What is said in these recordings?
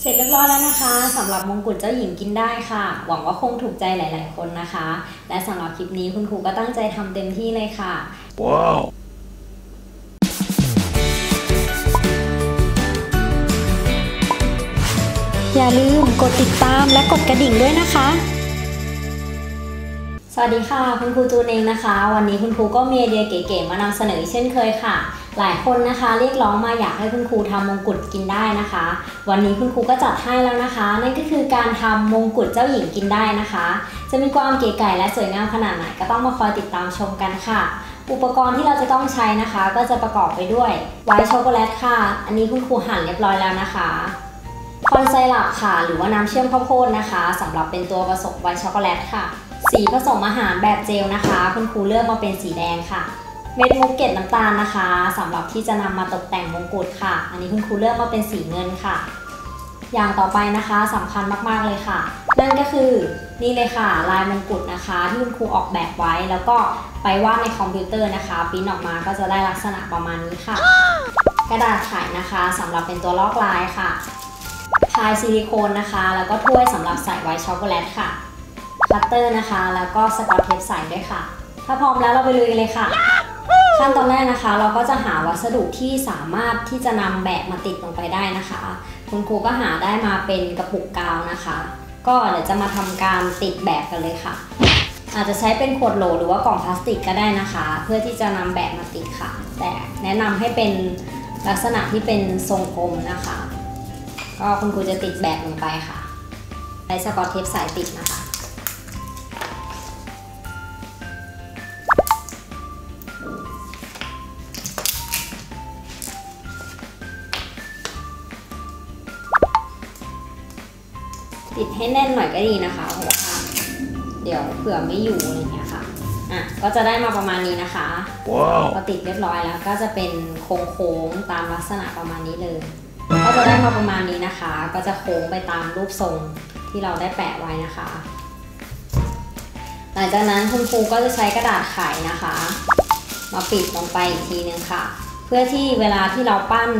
เสร็จเรียบร้อยแล้วนะคะสำหรับมงกุฎเจ้าหญิงกินได้ค่ะ หวังว่าคงถูกใจหลาย ๆ คนนะคะ และสำหรับคลิปนี้คุณครูก็ตั้งใจทำเต็มที่เลยค่ะ Wow. อย่าลืมกดติดตามและกดกระดิ่งด้วยนะคะ สวัสดีค่ะ คุณครูจูนเองนะคะ วันนี้คุณครูก็มีไอเดียเก๋ๆมานำเสนอเช่นเคยค่ะ หลายคนนะคะเรียกร้องมาอยากให้คุณครูทำมงกุฎกินได้นะคะ วันนี้คุณครูก็จัดให้แล้วนะคะ นั่นก็คือการทำมงกุฎเจ้าหญิงกินได้นะคะ จะมีความเก๋ไก๋และสวยงามขนาดไหนก็ต้องมาคอยติดตามชมกันค่ะ อุปกรณ์ที่เราจะต้องใช้นะคะ ก็จะประกอบไปด้วยไวท์ช็อกโกแลตค่ะ อันนี้คุณครูหั่นเรียบร้อยแล้วนะคะคอนไซรัปค่ะหรือว่าน้ำเชื่อมข้าวโพดนะคะสำหรับเป็นตัวผสมไวท์ช็อกโกแลตค่ะ สีผสมอาหารแบบเจลนะคะ คุณครูเลือกมาเป็นสีแดงค่ะ เม็ดมุกเกล็ดน้ำตาลนะคะสำหรับที่จะนำมาตกแต่งมงกุฎค่ะ อันนี้คุณครูเลือกมาเป็นสีเงินค่ะ อย่างต่อไปนะคะสำคัญมากๆเลยค่ะ นั่นก็คือนี่เลยค่ะ ลายมงกุฎนะคะ ที่คุณครูออกแบบไว้ แล้วก็ไปวาดในคอมพิวเตอร์นะคะปริ้นออกมาก็จะได้ลักษณะประมาณนี้ค่ะ กระดาษไขนะคะสำหรับเป็นตัวลอกลายค่ะพายซิลิโคนนะคะ แล้วก็ถ้วยสำหรับใส่ไวท์ช็อกโกแลตค่ะคัตเตอร์นะคะ แล้วก็สกอตเทปใส่ด้วยค่ะ ถ้าพร้อมแล้วเราไปลุยกันเลยค่ะ ขั้นตอนแรกนะคะ เราก็จะหาวัสดุที่สามารถที่จะนำแบบมาติดลงไปได้นะคะ คุณครูก็หาได้มาเป็นกระปุกกาวนะคะ ก็เดี๋ยวจะมาทำการติดแบบกันเลยค่ะ อาจจะใช้เป็นขวดโหลหรือว่ากล่องพลาสติกก็ได้นะคะ เพื่อที่จะนำแบบมาติดค่ะ แต่แนะนำให้เป็นลักษณะที่เป็นทรงกลมนะคะ ก็คุณครูจะติดแบบลงไปค่ะใช้สกอตเทปสายติดนะคะ ติดให้แน่นหน่อยก็ดีนะคะ เพราะว่าเดี๋ยวเผื่อไม่อยู่อะไรเงี้ยค่ะอะก็จะได้มาประมาณนี้นะคะ Wow. พอติดเรียบร้อยแล้วก็จะเป็นโค้งๆตามลักษณะประมาณนี้เลย ก็จะได้มาประมาณนี้นะคะ ก็จะโค้งไปตามรูปทรงที่เราได้แปะไว้นะคะ หลังจากนั้นคุณครูก็จะใช้กระดาษไขนะคะ มาปิดลงไปอีกทีนึงค่ะ เพื่อที่เวลาที่เราปั้น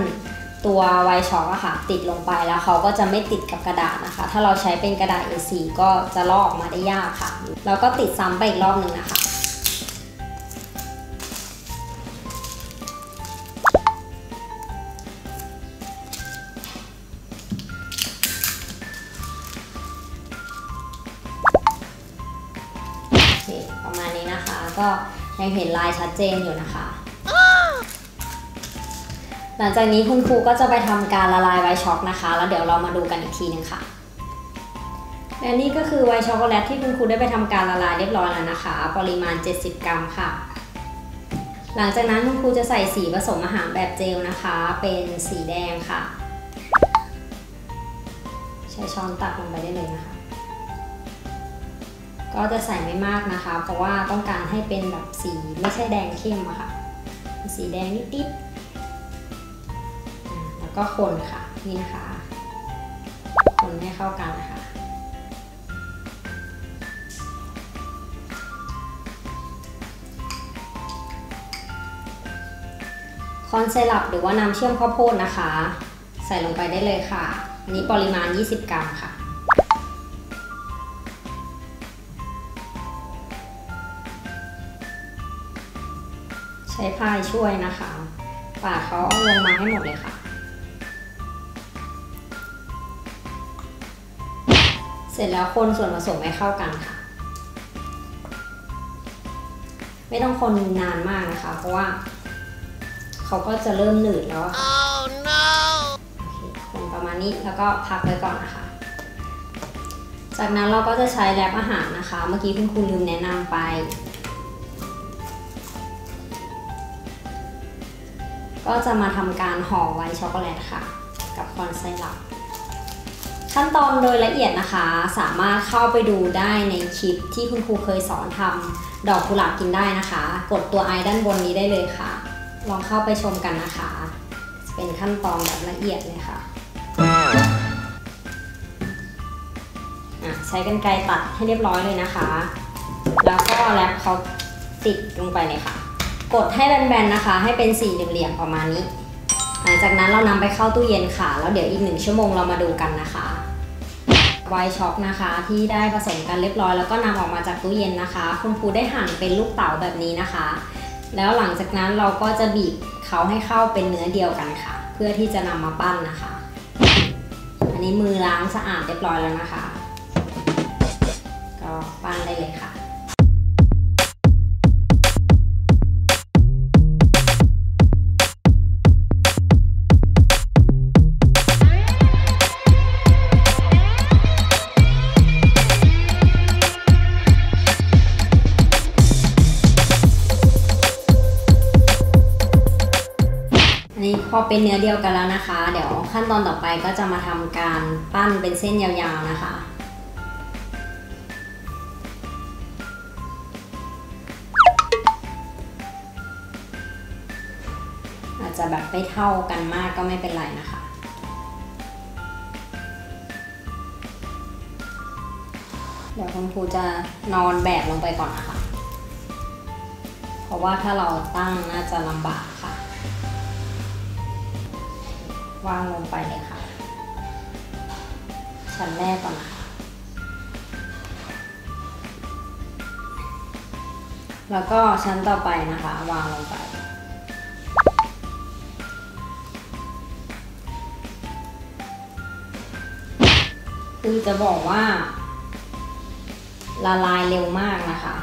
ตัวไวช็อกอะค่ะติดลงไปแล้วเขาก็จะไม่ติดกับกระดาษนะคะ ถ้าเราใช้เป็นกระดาษ A4 ก็จะลอกออกมาได้ยากค่ะ แล้วก็ติดซ้ำไปอีกรอบหนึ่งนะคะ ประมาณนี้นะคะ ก็ยังเห็นลายชัดเจนอยู่นะคะ หลังจากนี้คุณครูก็จะไปทำการละลายไวท์ช็อกนะคะ แล้วเดี๋ยวเรามาดูกันอีกทีนึงค่ะและนี่ก็คือไวท์ช็อกโกแลตที่คุณครูได้ไปทำการละลายเรียบร้อยแล้วนะคะ ปริมาณ 70 กรัมค่ะ หลังจากนั้นคุณครูจะใส่สีผสมอาหารแบบเจลนะคะ เป็นสีแดงค่ะ ใช้ช้อนตักลงไปได้เลยนะคะ ก็จะใส่ไม่มากนะคะ เพราะว่าต้องการให้เป็นแบบสีไม่ใช่แดงเข้มอะค่ะ สีแดงนิดๆ ก็คนค่ะนี่นะคะ คนให้เข้ากันนะคะคอนไซรัปหรือว่าน้ำเชื่อมข้าวโพดนะคะ ใส่ลงไปได้เลยค่ะ อันนี้ปริมาณ 20 กรัมค่ะใช้พายช่วยนะคะ ปาดเขาเอาลงมาให้หมดเลยค่ะ เสร็จแล้วคนส่วนผสมให้เข้ากันค่ะ ไม่ต้องคนนานมากนะคะ เพราะว่า เขาก็จะเริ่มหนืดแล้วอะค่ะ Oh no. โอเคคนประมาณนี้แล้วก็พักไว้ก่อนนะคะ จากนั้นเราก็จะใช้แรปอาหารนะคะ เมื่อกี้คุณครูลืมแนะนำไป ก็จะมาทำการห่อไว้ช็อกโกแลตค่ะ กับคอนไซรัป ขั้นตอนโดยละเอียดนะคะสามารถเข้าไปดูได้ในคลิปที่คุณครูเคยสอนทำดอกกุหลาบกินได้นะคะ กดตัวไอด้านบนนี้ได้เลยค่ะ ลองเข้าไปชมกันนะคะ เป็นขั้นตอนแบบละเอียดเลยค่ะอะใช้กันไกรตัดให้เรียบร้อยเลยนะคะ แล้วก็แรปเขาติดลงไปเลยค่ะ กดให้แบนๆนะคะ ให้เป็นสี่เหลี่ยมๆประมาณนี้ หลังจากนั้นเรานำไปเข้าตู้เย็นค่ะ แล้วเดี๋ยวอีกหนึ่งชั่วโมงเรามาดูกันนะคะไวช็อกนะคะ ที่ได้ผสมกันเรียบร้อย แล้วก็นำออกมาจากตู้เย็นนะคะ คุณครูได้หั่นเป็นลูกเต๋าแบบนี้นะคะ แล้วหลังจากนั้นเราก็จะบีบเขาให้เข้าเป็นเนื้อเดียวกันค่ะ เพื่อที่จะนำมาปั้นนะคะ อันนี้มือล้างสะอาดเรียบร้อยแล้วนะคะ ก็ปั้นได้เลยค่ะ พอเป็นเนื้อเดียวกันแล้วนะคะ เดี๋ยวขั้นตอนต่อไปก็จะมาทำการปั้นเป็นเส้นยาวๆนะคะอาจจะแบบไม่เท่ากันมากก็ไม่เป็นไรนะคะเดี๋ยวคุณครูจะนอนแบบลงไปก่อนนะคะ เพราะว่าถ้าเราตั้งน่าจะลำบากค่ะ วางลงไปเลยค่ะ ชั้นแรกก่อนนะคะแล้วก็ชั้นต่อไปนะคะ วางลงไป คือจะบอกว่า ละลายเร็วมากนะคะ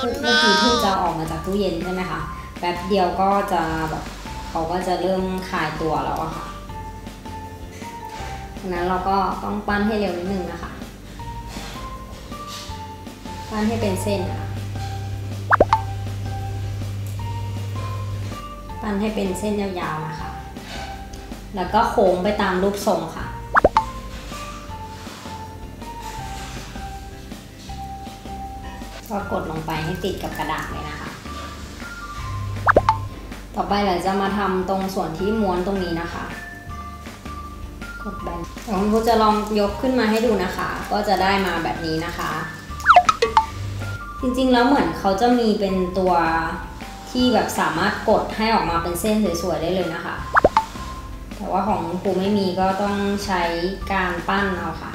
เมื่อกี้เพิ่งจะออกมาจากตู้เย็นใช่ไหมคะ แป๊บเดียวก็จะแบบเขาก็จะเริ่มคลายตัวแล้วอะค่ะ ดังนั้นเราก็ต้องปั้นให้เร็วนิดนึงนะคะปั้นให้เป็นเส้นนะคะปั้นให้เป็นเส้นยาวๆนะคะ แล้วก็โค้งไปตามรูปทรงค่ะก็กดลงไปให้ติดกับกระดาษเลยนะคะ ต่อไปเราจะมาทำตรงส่วนที่ม้วนตรงนี้นะคะ กดแบนเดี๋ยวคุณครูจะลองยกขึ้นมาให้ดูนะคะ ก็จะได้มาแบบนี้นะคะ จริงๆแล้วเหมือนเขาจะมีเป็นตัวที่แบบสามารถกดให้ออกมาเป็นเส้นสวยๆได้เลยนะคะ แต่ว่าของคุณครูไม่มีก็ต้องใช้การปั้นเอาค่ะ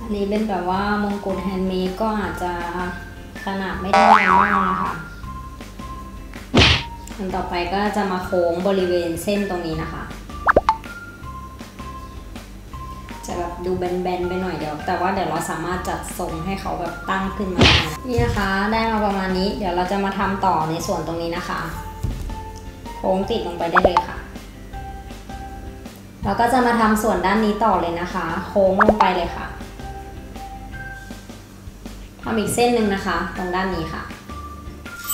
อันนี้เป็นแบบว่ามงกุฎแฮนด์เมดก็อาจจะขนาดไม่ได้มากนะคะอันต่อไปก็จะมาโค้งบริเวณเส้นตรงนี้นะคะ ดูแบนๆไปหน่อยเดี๋ยว แต่ว่าเดี๋ยวเราสามารถจัดทรงให้เขาแบบตั้งขึ้นมาได้นี่นะคะ ได้มาประมาณนี้ เดี๋ยวเราจะมาทำต่อในส่วนตรงนี้นะคะ โค้งติดลงไปได้เลยค่ะ เราก็จะมาทำส่วนด้านนี้ต่อเลยนะคะ โค้งลงไปเลยค่ะทำอีกเส้นหนึ่งนะคะ ตรงด้านนี้ค่ะ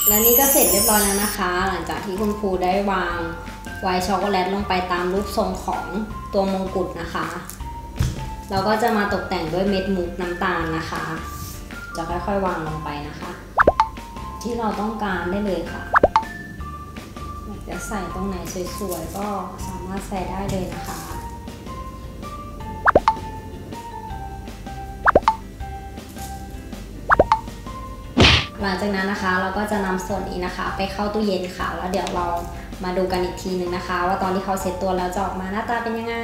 และนี่ก็เสร็จเรียบร้อยแล้วนะคะ หลังจากที่คุณครูได้วางไวช็อกโกแลตลงไปตามรูปทรงของตัวมงกุฎนะคะ เราก็จะมาตกแต่งด้วยเม็ดมุกน้ำตาลนะคะ จะค่อยๆวางลงไปนะคะ ที่เราต้องการได้เลยค่ะอยากจะใส่ตรงไหนสวยๆก็สามารถใส่ได้เลยนะคะหลังจากนั้นนะคะเราก็จะนำส่วนนี้นะคะ ไปเข้าตู้เย็นค่ะ แล้วเดี๋ยวเรามาดูกันอีกทีหนึ่งนะคะ ว่าตอนที่เขาเซ็ตตัวแล้วจะออกมาหน้าตาเป็นยังไง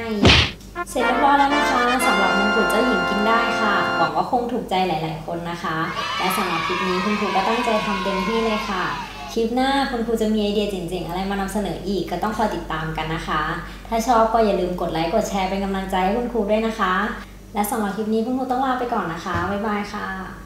เสร็จเรียบร้อยแล้วนะคะสำหรับมงกุฎเจ้าหญิงกินได้ค่ะหวังว่าคงถูกใจหลาย ๆ คนนะคะ และสำหรับคลิปนี้คุณครูก็ตั้งใจทำเต็มที่เลยค่ะคลิปหน้าคุณครูจะมีไอเดียเจ๋งๆ อะไรมานำเสนออีกก็ต้องคอยติดตามกันนะคะ ถ้าชอบก็อย่าลืมกดไลค์กดแชร์เป็นกำลังใจให้คุณครูด้วยนะคะ และสำหรับคลิปนี้คุณครูต้องลาไปก่อนนะคะบ๊ายบายค่ะ